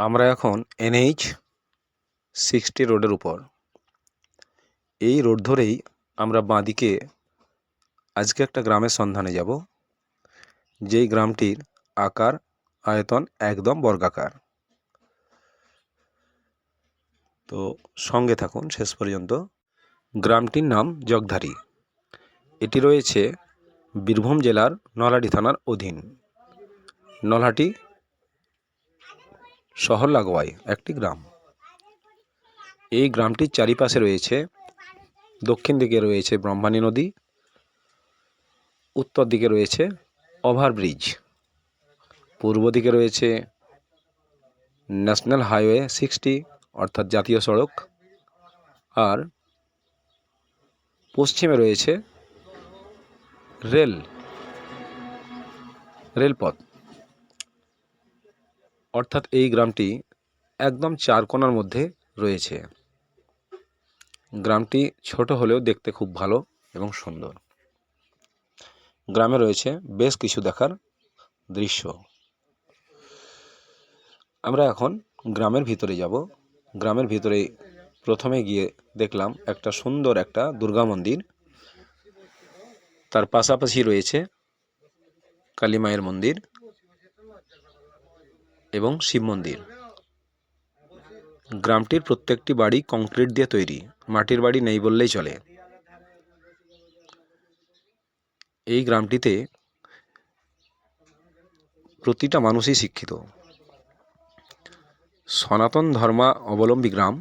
আমরা এখন NH sixty রোডের উপর। এই রোড ধরেই আমরা বাঁদিকে আজকে একটা গ্রামের সন্ধানে যাব, যেই গ্রামটির আকার, আয়তন একদম বর্গাকার। তো সঙ্গে থাকুন শেষ পর্যন্ত। গ্রামটির নাম জগধারী। এটি রয়েছে বীরভূম জেলার নলহাটি থানার অধীন। নলহাটি শহর লাগোয়ায় একটি গ্রাম। এই গ্রামটির চারিপাশে রয়েছে, দক্ষিণ দিকে রয়েছে ব্রহ্মানী নদী, উত্তর দিকে রয়েছে ওভারব্রিজ পূর্ব দিকে রয়েছে ন্যাশনাল হাইওয়ে সিক্সটি, অর্থাৎ জাতীয় সড়ক, আর পশ্চিমে রয়েছে রেল, রেলপথ। অর্থাৎ এই গ্রামটি একদম চার কোণার মধ্যে রয়েছে। গ্রামটি ছোট হলেও দেখতে খুব ভালো এবং সুন্দর। গ্রামে রয়েছে বেশ কিছু দেখার দৃশ্য। আমরা এখন গ্রামের ভিতরে যাব। গ্রামের ভিতরে প্রথমে গিয়ে দেখলাম একটা সুন্দর একটা দুর্গা মন্দির। তার পাশাপাশি রয়েছে কালী মায়ের মন্দির। এবং শিব মন্দির। গ্রামটির প্রত্যেকটি বাড়ি কংক্রিট দিয়ে তৈরি, মাটির বাড়ি নেই বললেই চলে। এই গ্রামটিতে প্রতিটা মানুষই শিক্ষিত। সনাতন ধর্মা অবলম্বী গ্রাম।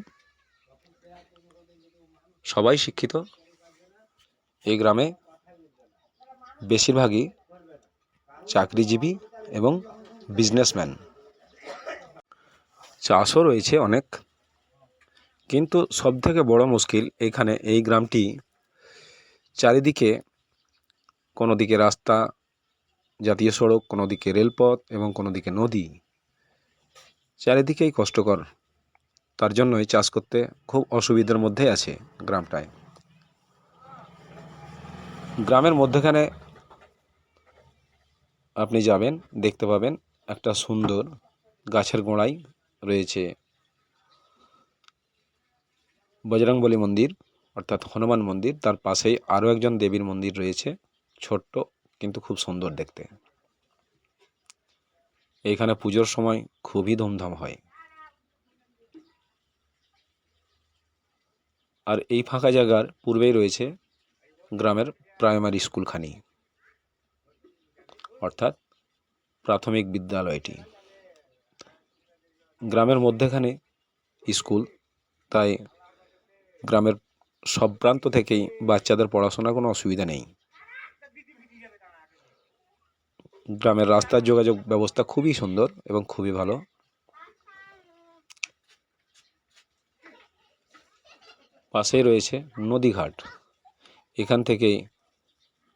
সবাই শিক্ষিত। এই গ্রামে বেশিরভাগই চাকরিজীবী এবং বিজনেসম্যান চাষও রয়েছে অনেক। কিন্তু সবথেকে বড় মুশকিল এখানে এই গ্রামটি চারিদিকে কোনো দিকে রাস্তা, জাতীয় সড়ক, কোনো দিকে রেলপথ এবং কোনো দিকে নদী। চারিদিকেই কষ্টকর। তার জন্যই চাষ করতে খুব অসুবিধার মধ্যে আছে গ্রামটায়। গ্রামের মধ্যেখানে আপনি যাবেন, দেখতে পাবেন একটা সুন্দর গাছের গোড়ায় রয়েছে। বজরংবলী মন্দির, অর্থাৎ হনুমান মন্দির, তার পাশেই আরও একজন দেবীর মন্দির রয়েছে, ছোট্ট কিন্তু খুব সুন্দর দেখতে। এইখানে পুজোর সময় খুবই ধুমধাম হয়। আর এই ফাঁকা জায়গার পূর্বেই রয়েছে গ্রামের প্রাইমারি স্কুলখানি, অর্থাৎ প্রাথমিক বিদ্যালয়টি। গ্রামের মধ্যেখানে স্কুল। তাই গ্রামের সব প্রান্ত থেকেই বাচ্চাদের পড়াশোনার কোনো অসুবিধা নেই। গ্রামের রাস্তার যোগাযোগ ব্যবস্থা খুবই সুন্দর এবং খুবই ভালো। পাশেই রয়েছে নদীঘাট। এখান থেকেই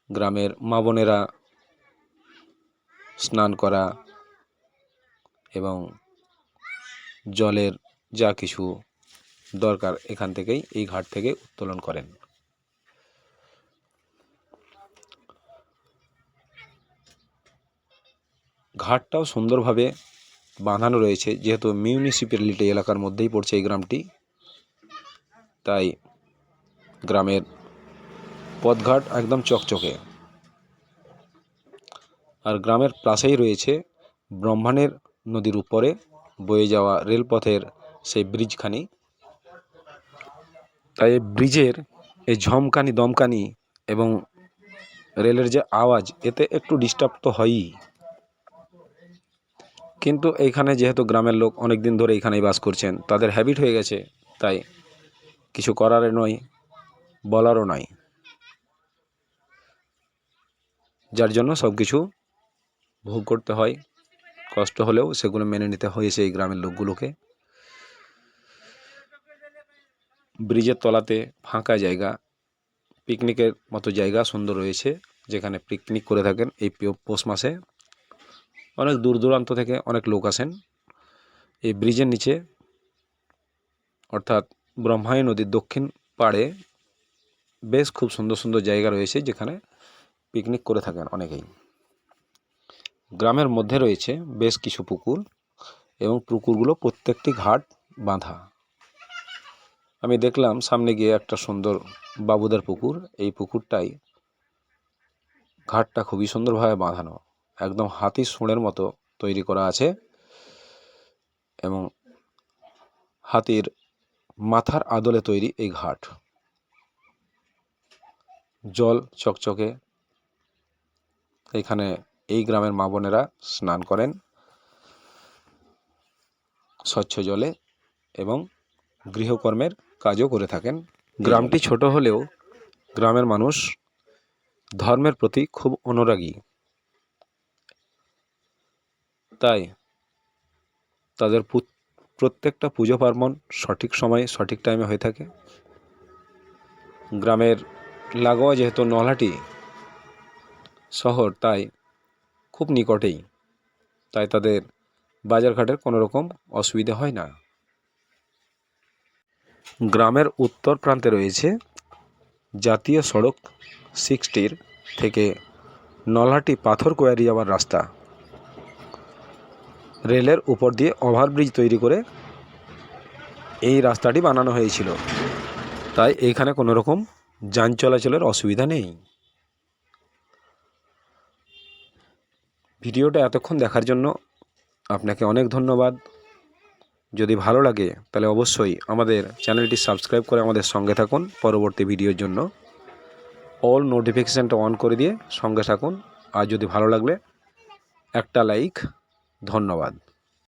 গ্রামের মা বোনেরা স্নান করা এবং জলের যা কিছু দরকার এখান থেকেই এই ঘাট থেকে উত্তোলন করেন। ঘাটটাও সুন্দরভাবে বাঁধানো রয়েছে, যেহেতু মিউনিসিপ্যালিটি এলাকার মধ্যেই পড়ছে এই গ্রামটি। তাই গ্রামের পথঘাট একদম চকচকে। আর গ্রামের পাশেই রয়েছে ব্রহ্মাণের নদীর উপরে বয়ে যাওয়া রেলপথের সেই ব্রিজখানি তাই এই ব্রিজের এই ঝমকানি, দমকানি এবং রেলের যে আওয়াজ, এতে একটু ডিস্টার্ব তো হয়ই। কিন্তু এইখানে যেহেতু গ্রামের লোক অনেক দিন ধরে এখানেই বাস করছেন, তাদের হ্যাবিট হয়ে গেছে, তাই কিছু করার নয়, বলারও নয়। যার জন্য সব কিছু ভোগ করতে হয়। কষ্ট হলেও সেগুলো মেনে নিতে হয়েছে এই গ্রামের লোকগুলোকে। ব্রিজের তলাতে ফাঁকা জায়গা, পিকনিকের মতো জায়গা সুন্দর রয়েছে, যেখানে পিকনিক করে থাকেন এই পৌষ মাসে। অনেক দূর দূরান্ত থেকে অনেক লোক আসেন। এই ব্রিজের নিচে, অর্থাৎ ব্রহ্মায়ী নদীর দক্ষিণ পাড়ে বেশ খুব সুন্দর সুন্দর জায়গা রয়েছে, যেখানে পিকনিক করে থাকেন অনেকেই। গ্রামের মধ্যে রয়েছে বেশ কিছু পুকুর এবং পুকুরগুলো প্রত্যেকটি ঘাট বাঁধা। আমি দেখলাম সামনে গিয়ে একটা সুন্দর বাবুদার পুকুর। এই পুকুরটাই ঘাটটা খুবই সুন্দরভাবে বাঁধানো, একদম হাতির সুঁড়ের মতো তৈরি করা আছে এবং হাতির মাথার আদলে তৈরি এই ঘাট। জল চকচকে, এখানে এই গ্রামের মা বোনেরা স্নান করেন স্বচ্ছ জলে এবং গৃহকর্মের কাজও করে থাকেন। গ্রামটি ছোট হলেও গ্রামের মানুষ ধর্মের প্রতি খুব অনুরাগী। তাই তাদের প্রত্যেকটা পুজো পার্বণ সঠিক সময়ে সঠিক টাইমে হয়ে থাকে। গ্রামের লাগোয়া যেহেতু নলহাটি শহর, তাই খুব নিকটেই। তাই তাদের বাজারঘাটের কোনো রকম অসুবিধা হয় না। গ্রামের উত্তর প্রান্তে রয়েছে জাতীয় সড়ক সিক্সটির থেকে নলহাটি পাথর কোয়ারি যাওয়ার রাস্তা। রেলের উপর দিয়ে ওভারব্রিজ তৈরি করে এই রাস্তাটি বানানো হয়েছিল। তাই এইখানে কোনো রকম যান চলাচলের অসুবিধা নেই। ভিডিওটা এতক্ষণ দেখার জন্য আপনাকে অনেক ধন্যবাদ। যদি ভালো লাগে, তাহলে অবশ্যই আমাদের চ্যানেলটি সাবস্ক্রাইব করে আমাদের সঙ্গে থাকুন পরবর্তী ভিডিওর জন্য। অল নোটিফিকেশানটা অন করে দিয়ে সঙ্গে থাকুন। আর যদি ভালো লাগলে, একটা লাইক, ধন্যবাদ।